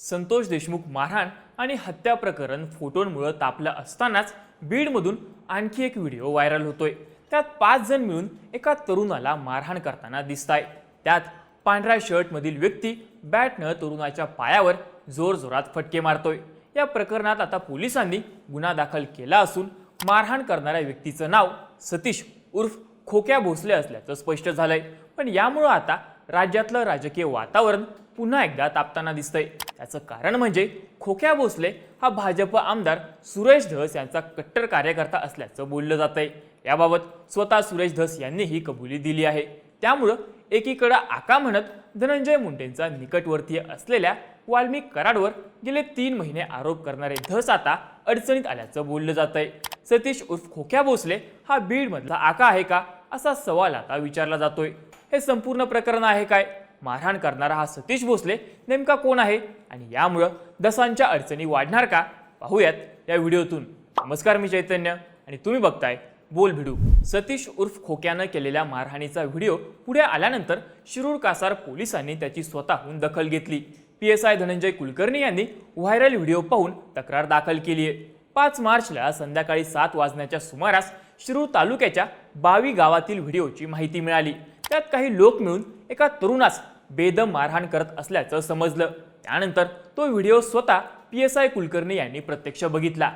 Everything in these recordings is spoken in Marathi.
संतोष देशमुख मारहाण आणि हत्या प्रकरण फोटोंमुळं तापलं असतानाच बीडमधून आणखी एक व्हिडिओ व्हायरल होतोय. त्यात पाच जण मिळून एका तरुणाला मारहाण करताना दिसताय. त्यात पांढऱ्या शर्टमधील व्यक्ती बॅटनं तरुणाच्या पायावर जोरजोरात फटके मारतोय. या प्रकरणात आता पोलिसांनी गुन्हा दाखल केला असून मारहाण करणाऱ्या व्यक्तीचं नाव सतीश उर्फ खोक्या भोसले असल्याचं स्पष्ट झालंय. पण यामुळं आता राज्यातलं राजकीय वातावरण पुन्हा एकदा तापताना दिसतंय. त्याचं कारण म्हणजे खोक्या भोसले हा भाजप आमदार सुरेश धस यांचा कट्टर कार्यकर्ता असल्याचं बोललं जातंय. याबाबत स्वतः सुरेश धस यांनी ही कबुली दिली आहे. त्यामुळं एकीकडं आका म्हणत धनंजय मुंडेंचा निकटवर्तीय असलेल्या वाल्मिक कराडवर गेले तीन महिने आरोप करणारे धस आता अडचणीत आल्याचं बोललं जातंय. सतीश उर्फ खोक्या भोसले हा बीडमधला आका आहे का असा सवाल आता विचारला जातोय. हे संपूर्ण प्रकरण आहे काय? मारहाण करणारा हा सतीश भोसले नेमका कोण आहे? आणि यामुळं दसांच्या अडचणी वाढणार का? पाहूयात या व्हिडिओतून. नमस्कार मी चैतन्य आणि तुम्ही बघताय बोल भिडू. सतीश उर्फ खोक्यानं केलेल्या मारहाणीचा व्हिडिओ पुढे आल्यानंतर शिरूर कासार पोलिसांनी त्याची स्वतःहून दखल घेतली. P S I Dhananjay Kulkarni यांनी व्हायरल व्हिडिओ पाहून तक्रार दाखल केली आहे. पाच मार्चला संध्याकाळी सात वाजण्याच्या सुमारास शिरूर तालुक्याच्या बावी गावातील व्हिडिओची माहिती मिळाली. त्यात काही लोक मिळून एका तरुणास बेदम मारहाण करत असल्याचं समजलं. त्यानंतर तो व्हिडिओ स्वतः पी एस आय कुलकर्णी यांनी प्रत्यक्ष बघितला.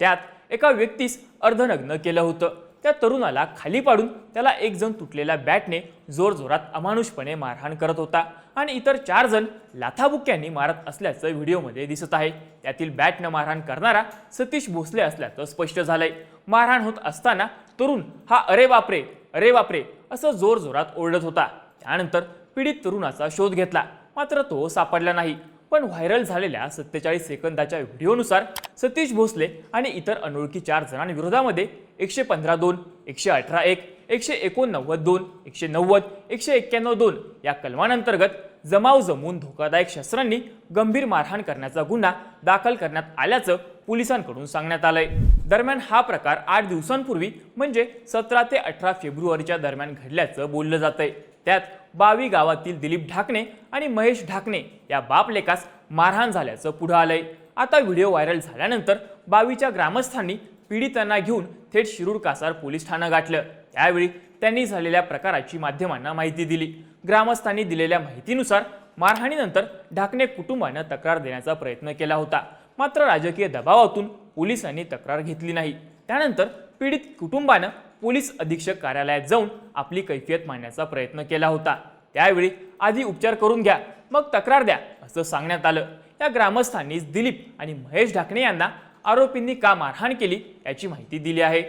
त्यात एका व्यक्तीस अर्धनग्न केलं होतं. त्या तरुणाला खाली पाडून त्याला एक जण तुटलेल्या बॅटने जोरजोरात अमानुषपणे मारहाण करत होता आणि इतर चार जण लाथाबुक्क्यांनी मारत असल्याचं व्हिडिओमध्ये दिसत आहे. त्यातील बॅटनं मारहाण करणारा सतीश भोसले असल्याचं स्पष्ट झालंय. मारहाण होत असताना तरुण हा अरे बापरे अरे बापरे असं जोरजोरात ओरडत होता. त्यानंतर पीडित तरुणाचा शोध घेतला. मात्र तो सापडला नाही. पण व्हायरल झालेल्या सत्तेचाळीस सेकंदाच्या व्हिडिओनुसार सतीश भोसले आणि इतर अनोळखी चार जणांविरोधामध्ये एकशे पंधरा दोन एकशे अठरा एक एकशे एकोणनव्वद दोन एकशे नव्वद एकशे एक्क्याण्णव दोन या कलमांतर्गत जमाव जमून धोकादायक शस्त्रांनी गंभीर मारहाण करण्याचा गुन्हा दाखल करण्यात आल्याचं पोलिसांकडून सांगण्यात आलंय. दरम्यान हा प्रकार आठ दिवसांपूर्वी म्हणजे सतरा ते अठरा फेब्रुवारीच्या दरम्यान घडल्याचं बोललं जातंय. त्यात बावी गावातील दिलीप ढाकणे आणि महेश ढाकणे या बापलेकास मारहाण झाल्याचं पुढं आलंय. आता व्हिडिओ व्हायरल झाल्यानंतर बावीच्या ग्रामस्थांनी पीडितांना घेऊन थेट शिरूर कासार पोलीस ठाणं गाठलं. त्यावेळी त्यांनी झालेल्या प्रकाराची माध्यमांना माहिती दिली. ग्रामस्थांनी दिलेल्या माहितीनुसार मारहाणीनंतर ढाकणे कुटुंबानं तक्रार देण्याचा प्रयत्न केला होता. मात्र राजकीय दबावातून पोलिसांनी तक्रार घेतली नाही. त्यानंतर पीडित कुटुंबानं पोलीस अधीक्षक कार्यालयात जाऊन आपली कैफियत मांडण्याचा प्रयत्न केला होता. त्यावेळी आधी उपचार करून घ्या मग तक्रार द्या असं सांगण्यात आलं. या ग्रामस्थांनीच दिलीप आणि महेश ढाकणे यांना आरोपींनी का मारहाण केली याची माहिती दिली आहे.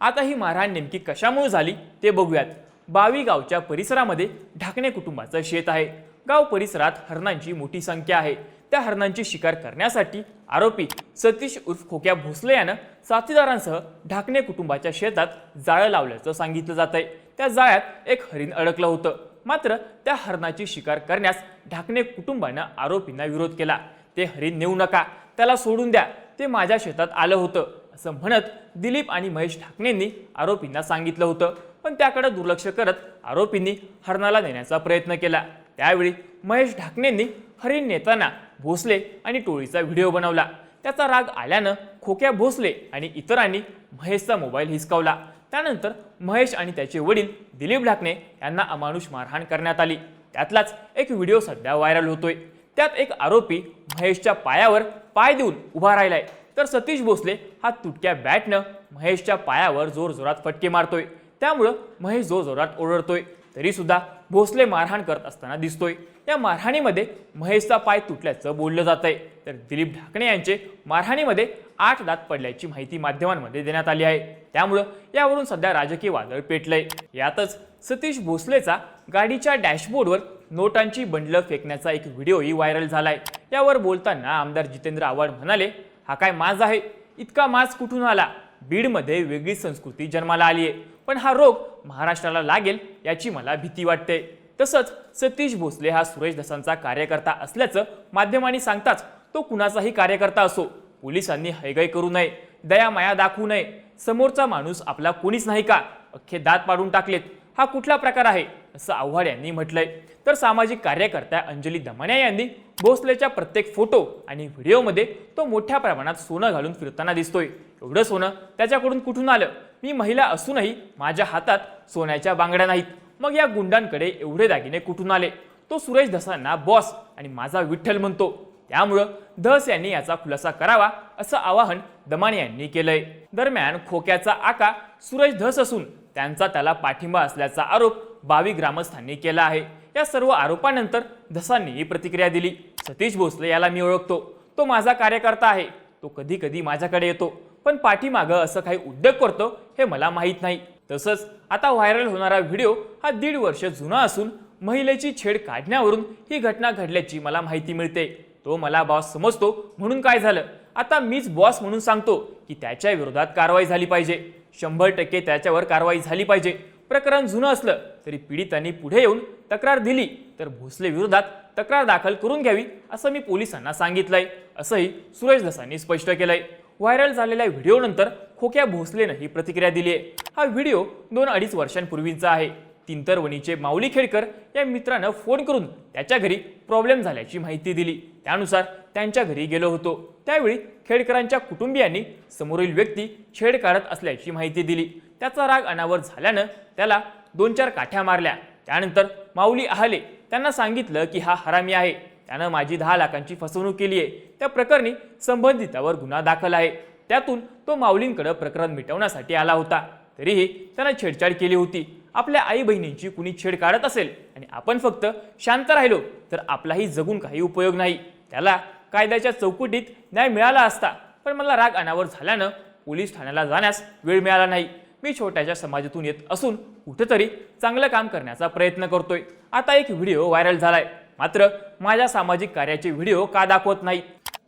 आता ही मारहाण नेमकी कशामुळे झाली ते बघूयात. बावी गावच्या परिसरामध्ये ढाकणे कुटुंबाचं शेत आहे. गाव परिसरात हरणांची मोठी संख्या आहे. त्या हरणांची शिकार करण्यासाठी आरोपी सतीश उर्फ खोक्या भोसले यानं साथीदारांसह ढाकणे कुटुंबाच्या शेतात जाळं लावल्याचं सांगितलं जात आहे त्या जाळ्यात एक हरिण अडकलं होतं. मात्र त्या हरणाची शिकार करण्यास ढाकणे कुटुंबानं आरोपींना विरोध केला. ते हरिण नेऊ नका त्याला सोडून द्या ते माझ्या शेतात आलं होतं असं म्हणत दिलीप आणि महेश ढाकणेंनी आरोपींना सांगितलं होतं. पण त्याकडे दुर्लक्ष करत आरोपींनी हरणाला नेण्याचा प्रयत्न केला. त्यावेळी महेश ढाकणेंनी हरिण नेताना भोसले आणि टोळीचा व्हिडिओ बनवला. त्याचा राग आल्यानं खोक्या भोसले आणि इतरांनी महेशचा मोबाईल हिसकावला. त्यानंतर महेश आणि त्याचे वडील दिलीप ढाकणे यांना अमानुष मारहाण करण्यात आली. त्यातलाच एक व्हिडिओ सध्या व्हायरल होतोय. त्यात एक आरोपी महेशच्या पायावर पाय देऊन उभा राहिलाय. तर सतीश भोसले हा तुटक्या बॅटनं महेशच्या पायावर जोरजोरात फटके मारतोय. त्यामुळं महेश जोरजोरात ओरडतोय. तरीसुद्धा भोसले मारहाण करत असताना दिसतोय. या मारहाणीमध्ये महेशचा पाय तुटल्याचं बोललं जात आहे तर दिलीप ढाकणे यांचे मारहाणीमध्ये आठ दात पडल्याची माहिती माध्यमांमध्ये देण्यात आली आहे. त्यामुळं यावरून सध्या राजकीय वादळ पेटलंय. यातच सतीश भोसलेचा गाडीच्या डॅशबोर्डवर नोटांची बंडलं फेकण्याचा एक व्हिडिओही व्हायरल झालाय. यावर बोलताना आमदार जितेंद्र आव्हाड म्हणाले हा काय माज आहे? इतका माज कुठून आला? बीडमध्ये वेगळी संस्कृती जन्माला आली आहे पण हा रोग महाराष्ट्राला लागेल याची मला भीती वाटते. तसंच सतीश भोसले हा सुरेश दसांचा कार्यकर्ता असल्याचं माध्यमांनी सांगताच तो कुणाचाही कार्यकर्ता असो पोलिसांनी हैगय करू नये दया माया दाखवू नये. समोरचा माणूस आपला कोणीच नाही का? अख्खे दात पाडून टाकलेत. हा कुठला प्रकार आहे? असं आव्हाड यांनी म्हटलंय. तर सामाजिक कार्यकर्त्या अंजली दमाण्या यांनी भोसलेच्या प्रत्येक फोटो आणि व्हिडिओमध्ये तो मोठ्या प्रमाणात सोनं घालून फिरताना दिसतोय. एवढं सोनं त्याच्याकडून कुठून आलं? मी महिला असूनही माझ्या हातात सोन्याच्या बांगड्या नाहीत. मग या गुंडांकडे एवढे दागिने कुठून आले? तो सुरेश धसांना बॉस आणि माझा विठ्ठल म्हणतो. त्यामुळं धस यांनी याचा खुलासा करावा असं आवाहन दमाने यांनी केलंय. दरम्यान खोक्याचा आका सुरेश धस असून त्यांचा त्याला पाठिंबा असल्याचा आरोप बावी ग्रामस्थांनी केला आहे. या सर्व आरोपानंतर धसांनी ही प्रतिक्रिया दिली. सतीश भोसले याला मी ओळखतो. तो माझा कार्यकर्ता आहे. तो कधी कधी माझ्याकडे येतो. पण पाठीमागं असं काही उद्योग करतो हे मला माहीत नाही. तसंच आता व्हायरल होणारा व्हिडिओ हा दीड वर्ष जुना असून महिलेची छेड काढण्यावरून ही घटना घडल्याची मला माहिती मिळते. तो मला बॉस समजतो म्हणून काय झालं? आता मीच बॉस म्हणून सांगतो की त्याच्या विरोधात कारवाई झाली पाहिजे. शंभर टक्के त्याच्यावर कारवाई झाली पाहिजे. प्रकरण जुनं असलं तरी पीडितांनी पुढे येऊन तक्रार दिली तर भोसले विरोधात तक्रार दाखल करून घ्यावी असं मी पोलिसांना सांगितलंय. असंही सुरेश दसांनी स्पष्ट केलंय. व्हायरल झालेल्या व्हिडिओनंतर खोक्या भोसलेनं ही प्रतिक्रिया दिली आहे. हा व्हिडिओ दोन अडीच वर्षांपूर्वीचा आहे. तिंतरवणीचे माऊली खेडकर या मित्रानं फोन करून त्याच्या घरी प्रॉब्लेम झाल्याची माहिती दिली. त्यानुसार त्यांच्या घरी गेलो होतो. त्यावेळी खेडकरांच्या कुटुंबियांनी समोरील व्यक्ती छेड काढत असल्याची माहिती दिली. त्याचा राग अनावर झाल्यानं त्याला दोन चार काठ्या मारल्या. त्यानंतर माऊली आहाले त्यांना सांगितलं की हा हरामी आहे. त्यानं माझी दहा लाखांची फसवणूक केली आहे त्या प्रकरणी संबंधितावर गुन्हा दाखल आहे. त्यातून तो माऊलींकडे प्रकरण मिटवण्यासाठी आला होता. तरीही त्यानं छेडछाड केली होती. आपल्या आई बहिणींची कुणी छेड काढत असेल आणि आपण फक्त शांत राहिलो तर आपलाही जगून काही उपयोग नाही. त्याला कायद्याच्या चौकटीत न्याय मिळाला असता पण मला राग अनावर झाल्यानं पोलीस ठाण्याला जाण्यास वेळ मिळाला नाही. मी छोट्याशा समाजातून येत असून कुठेतरी चांगलं काम करण्याचा प्रयत्न करतोय. आता एक व्हिडिओ व्हायरल झालाय. मात्र माझ्या सामाजिक कार्याचे व्हिडिओ का दाखवत नाही?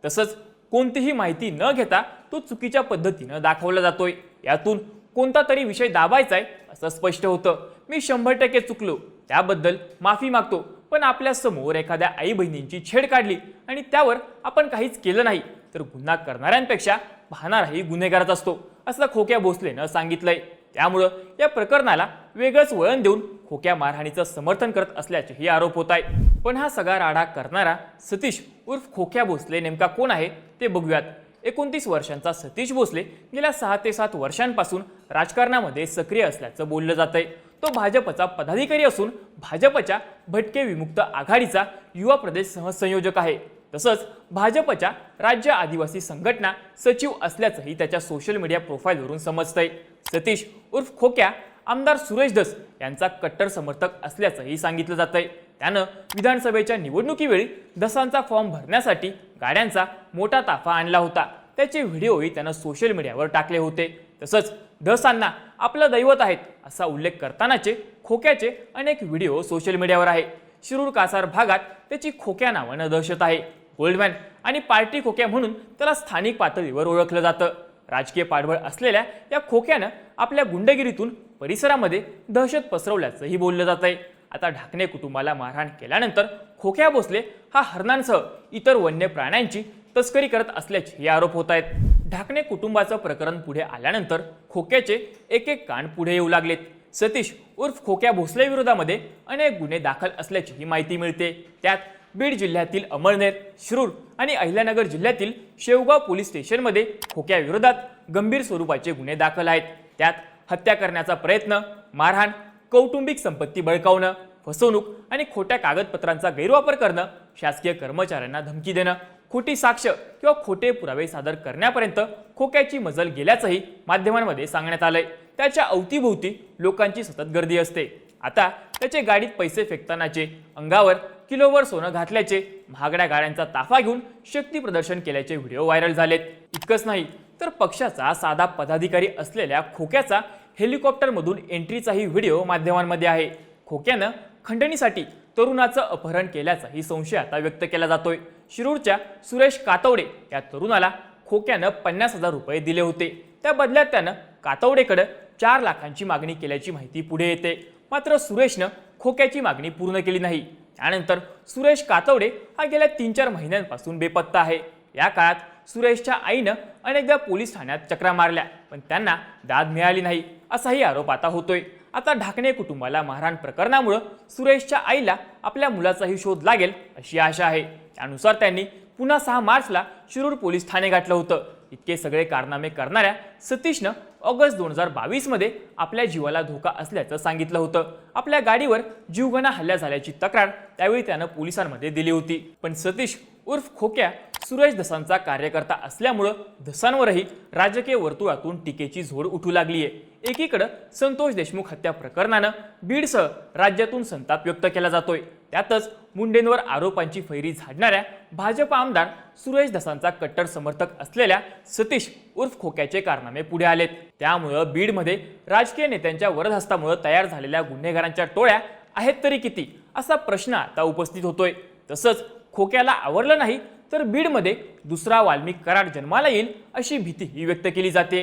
तसंच कोणतीही माहिती न घेता तो चुकीच्या पद्धतीनं दाखवला जातोय. यातून कोणता तरी विषय दाबायचा आहे असं स्पष्ट होतं. मी शंभर टक्के चुकलो. त्याबद्दल माफी मागतो. पण आपल्यासमोर एखाद्या आई बहिणींची छेड काढली आणि त्यावर आपण काहीच केलं नाही तर गुन्हा करणाऱ्यांपेक्षा पाहणाराही गुन्हेगारच असतो असं खोक्या भोसलेनं सांगितलंय. त्यामुळं या प्रकरणाला वेगळंच वळण देऊन खोक्या मारहाणीचं समर्थन करत असल्याचेही आरोप होत आहे पण हा सगळा राडा करणारा सतीश उर्फ खोक्या भोसले नेमका कोण आहे ते बघूयात. एकोणतीस वर्षांचा सतीश भोसले गेल्या सहा ते सात वर्षांपासून राजकारणामध्ये सक्रिय असल्याचं बोललं जात आहे तो भाजपचा पदाधिकारी असून भाजपच्या भटके विमुक्त आघाडीचा युवा प्रदेश सहसंयोजक आहे. तसंच भाजपच्या राज्य आदिवासी संघटना सचिव असल्याचंही त्याच्या सोशल मीडिया प्रोफाईलवरून समजतंय. सतीश उर्फ खोक्या आमदार सुरेश धस यांचा कट्टर समर्थक असल्याचंही सांगितलं जातंय. त्यानं विधानसभेच्या निवडणुकीवेळी दसांचा फॉर्म भरण्यासाठी गाड्यांचा मोठा ताफा आणला होता. त्याचे व्हिडिओही त्यानं सोशल मीडियावर टाकले होते. तसंच दसांना आपलं दैवत आहेत असा उल्लेख करतानाचे खोक्याचे अनेक व्हिडिओ सोशल मीडियावर आहे. शिरूर कासार भागात त्याची खोक्या नावानं दहशत आहे. गोल्डमॅन आणि पार्टी खोक्या म्हणून त्याला स्थानिक पातळीवर ओळखलं जातं. राजकीय पाठबळ असलेल्या या खोक्यानं आपल्या गुंडगिरीतून परिसरामध्ये दहशत पसरवल्याचंही बोललं जात आहे आता ढाकणे कुटुंबाला मारहाण केल्यानंतर खोक्या भोसले हा हरणांसह इतर वन्य प्राण्यांची तस्करी करत असल्याचे हे आरोप होत आहेत ढाकणे कुटुंबाचं प्रकरण पुढे आल्यानंतर खोक्याचे एक एक कान पुढे येऊ लागलेत. सतीश उर्फ खोक्या भोसले विरोधामध्ये अनेक गुन्हे दाखल असल्याची ही माहिती मिळते. त्यात बीड जिल्ह्यातील अमळनेर शिरूर आणि अहिल्यानगर जिल्ह्यातील शेवगाव पोलीस स्टेशनमध्ये खोक्याविरोधात गंभीर स्वरूपाचे गुन्हे दाखल आहेत. त्यात हत्या करण्याचा प्रयत्न मारहाण कौटुंबिक संपत्ती बळकावणं फसवणूक आणि खोट्या कागदपत्रांचा गैरवापर करणं शासकीय कर्मचाऱ्यांना धमकी देणं खोटी साक्ष किंवा खोटे पुरावे सादर करण्यापर्यंत खोक्याची मजल गेल्याचंही माध्यमांमध्ये सांगण्यात आलंय. त्याच्या अवतीभोवती लोकांची सतत गर्दी असते. आता त्याचे गाडीत पैसे फेकतानाचे अंगावर किलोवर सोनं घातल्याचे महागड्या गाड्यांचा ताफा घेऊन शक्ती प्रदर्शन केल्याचे व्हिडिओ व्हायरल झालेत. इतकंच नाही तर पक्षाचा साधा पदाधिकारी असलेल्या खोक्याचा हेलिकॉप्टरमधून एंट्रीचाही व्हिडिओ माध्यमांमध्ये आहे. खोक्यानं खंडणीसाठी तरुणाचं अपहरण केल्याचाही संशय आता व्यक्त केला जातोय. शिरूरच्या सुरेश कातवडे या तरुणाला खोक्यानं पन्नास हजार रुपये दिले होते. त्या बदल्यात त्यानं कातवडेकडं चार लाखांची मागणी केल्याची माहिती पुढे येते. मात्र सुरेशनं खोक्याची मागणी पूर्ण केली नाही. त्यानंतर सुरेश कातवडे हा गेल्या तीन चार महिन्यांपासून बेपत्ता आहे. या काळात सुरेशच्या आईनं अनेकदा पोलीस ठाण्यात चक्रा मारल्या पण त्यांना दाद मिळाली नाही असाही आरोप आता होतोय. आता ढाकणे कुटुंबाला मारहाण प्रकरणामुळं सुरेशच्या आईला आपल्या मुलाचाही शोध लागेल अशी आशा आहे. त्यानुसार त्यांनी पुन्हा सहा मार्चला शिरूर पोलीस ठाणे गाठलं होतं. इतके सगळे कारनामे करणाऱ्या सतीशनं ऑगस्ट दोन हजार बावीसमध्ये आपल्या जीवाला धोका असल्याचं सांगितलं होतं. आपल्या गाडीवर जीवघणा हल्ला झाल्याची तक्रार त्यावेळी त्यानं पोलिसांमध्ये दिली होती. पण सतीश उर्फ खोक्या सुरेश धसांचा कार्यकर्ता असल्यामुळं धसांवरही राजकीय वर्तुळातून टीकेची झोड उठू लागली आहे एकीकडं संतोष देशमुख हत्या प्रकरणानं बीडसह राज्यातून संताप व्यक्त केला जातोय. त्यातच मुंडेंवर आरोपांची फैरी झाडणाऱ्या भाजप आमदार सुरेश धसांचा कट्टर समर्थक असलेल्या सतीश उर्फ खोक्याचे कारनामे पुढे आलेत. त्यामुळं बीडमध्ये राजकीय नेत्यांच्या वरदहस्तामुळे तयार झालेल्या गुन्हेगारांच्या टोळ्या आहेत तरी किती असा प्रश्न आता उपस्थित होतोय. तसंच खोक्याला आवरलं नाही तर बीडमध्ये दुसरा वाल्मिक करार जन्माला येईल अशी भीतीही व्यक्त केली जाते.